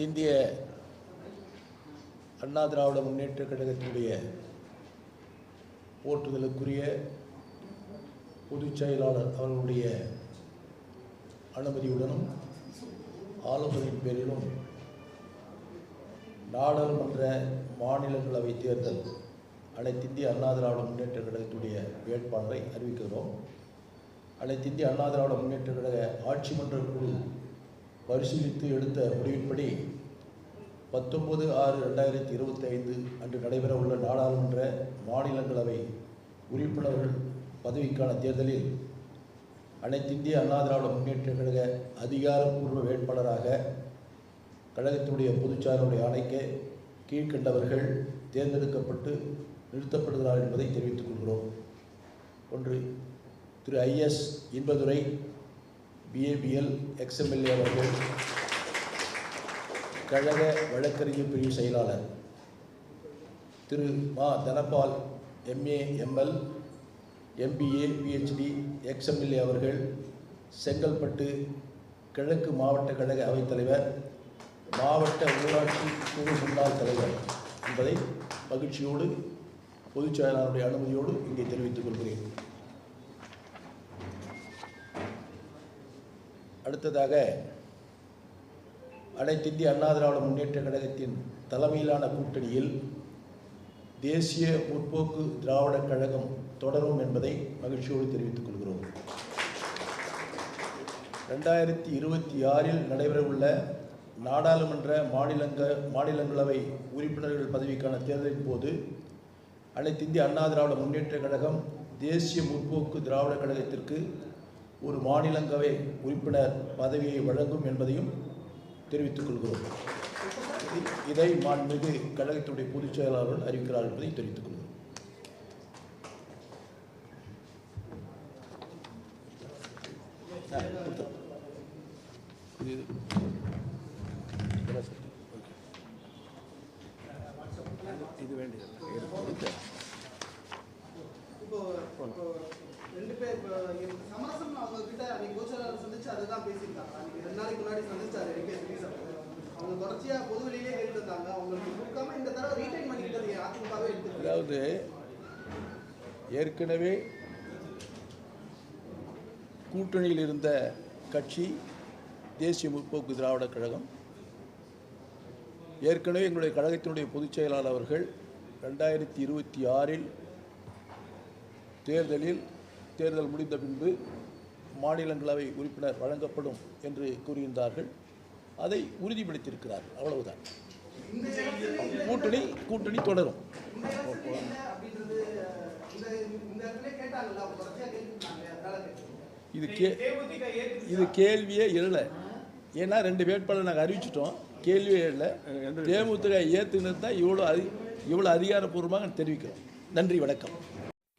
அனைத்திந்திய அண்ணா திராவிட முன்னேற்ற கழகத்தினுடைய போற்றுதலுக்குரிய பொதுச் செயலாளர் அவர்களுடைய அனுமதியுடனும் ஆலோசனையின் பேரிலும் நாடாளுமன்ற மாநிலங்களவை தேர்தல் அனைத்திந்திய அண்ணா திராவிட முன்னேற்ற கழகத்துடைய வேட்பாளரை அறிவிக்கிறோம். அனைத்திந்திய அண்ணா திராவிட முன்னேற்ற கழக ஆட்சி மன்ற குழு பரிசீலித்து எடுத்த முடிவின்படி பத்தொன்பது ஆறு ரெண்டாயிரத்தி இருபத்தி ஐந்து அன்று நடைபெறவுள்ள நாடாளுமன்ற மாநிலங்களவை உறுப்பினர்கள் பதவிக்கான தேர்தலில் அனைத்திந்திய அண்ணா திராவிட முன்னேற்ற கழக அதிகாரப்பூர்வ வேட்பாளராக கழகத்தினுடைய பொதுச்சாரனுடைய ஆணைக்கு கீழ்கண்டவர்கள் தேர்ந்தெடுக்கப்பட்டு நிறுத்தப்படுகிறார் என்பதை தெரிவித்துக் கொள்கிறோம். ஒன்று Thiru I S Inbadurai BA BL ex MLA அவர்கள் கழக வழக்கறிஞர் பிரிவு செயலாளர் Thiru Ma Dhanapal MA ML MBA PhD ex MLA அவர்கள் செங்கல்பட்டு கிழக்கு மாவட்ட கழக அவைத்தலைவர் மாவட்ட ஊராட்சி குழு முன்னாள் தலைவர் என்பதை மகிழ்ச்சியோடு பொதுச் செயலாளருடைய அனுமதியோடு இங்கே தெரிவித்துக் கொள்கிறேன். அடுத்ததாக அனைத்திந்திய அண்ணா திராவிட முன்னேற்ற கழகத்தின் தலைமையிலான கூட்டணியில் தேசிய முற்போக்கு திராவிடக் கழகம் தொடரும் என்பதை மகிழ்ச்சியோடு தெரிவித்துக் கொள்கிறோம். ரெண்டாயிரத்தி இருபத்தி ஆறில் நடைபெறவுள்ள நாடாளுமன்ற மாநிலங்க மாநிலங்களவை உறுப்பினர்கள் பதவிக்கான தேர்தலின் போது அனைத்திந்திய அண்ணா திராவிட முன்னேற்ற கழகம் தேசிய முற்போக்கு திராவிட கழகத்திற்கு ஒரு மாநிலங்களவை உறுப்பினர் பதவியை வழங்கும் என்பதையும் தெரிவித்துக் கொள்கிறோம். இதை மாண்புமிகு கழகத்துடைய பொதுச் செயலாளர்கள் அறிவிக்கிறார் என்பதை தெரிவித்துக் கொள்கிறோம். இது வேண்டியது. இப்போ ரெண்டு பேர் சமரசம் அவங்க கிட்ட அன்னைக்கு கோச்சலாளர் சந்திச்சு அதை தான் பேசியிருக்காங்க. அன்னைக்கு ரெண்டு நாளைக்கு முன்னாடி சந்திச்சாரு ரெண்டு பேர் அவங்க தொடர்ச்சியா பொது வெளியிலே கேட்டு இருந்தாங்க அவங்களுக்கு கொடுக்காம இந்த தடவை ரீடைன் பண்ணிக்கிட்டது அதிமுகவே எடுத்துருக்கு அதாவது ஏற்கனவே கூட்டணியில் இருந்த கட்சி தேசிய முற்போக்கு திராவிட கழகம் ஏற்கனவே எங்களுடைய கழகத்தினுடைய பொதுச் செயலாளர் அவர்கள் ரெண்டாயிரத்தி இருபத்தி ஆறில் தேர்தலில் தேர்தல் முடிந்த பின்பு மாநிலங்களவை உறுப்பினர் வழங்கப்படும் என்று கூறியிருந்தார்கள். அதை உறுதிப்படுத்தியிருக்கிறார் அவ்வளவுதான். கூட்டணி கூட்டணி தொடரும். இது கே இது கேள்வியே இல்லை ஏன்னா ரெண்டு வேட்பாளர் நாங்கள் அறிவிச்சிட்டோம். கேள்வியே இல்லை தேமுதிக ஏற்றுனது தான் இவ்வளோ அதி இவ்வளோ அதிகாரப்பூர்வமாக தெரிவிக்கிறோம். நன்றி வணக்கம்.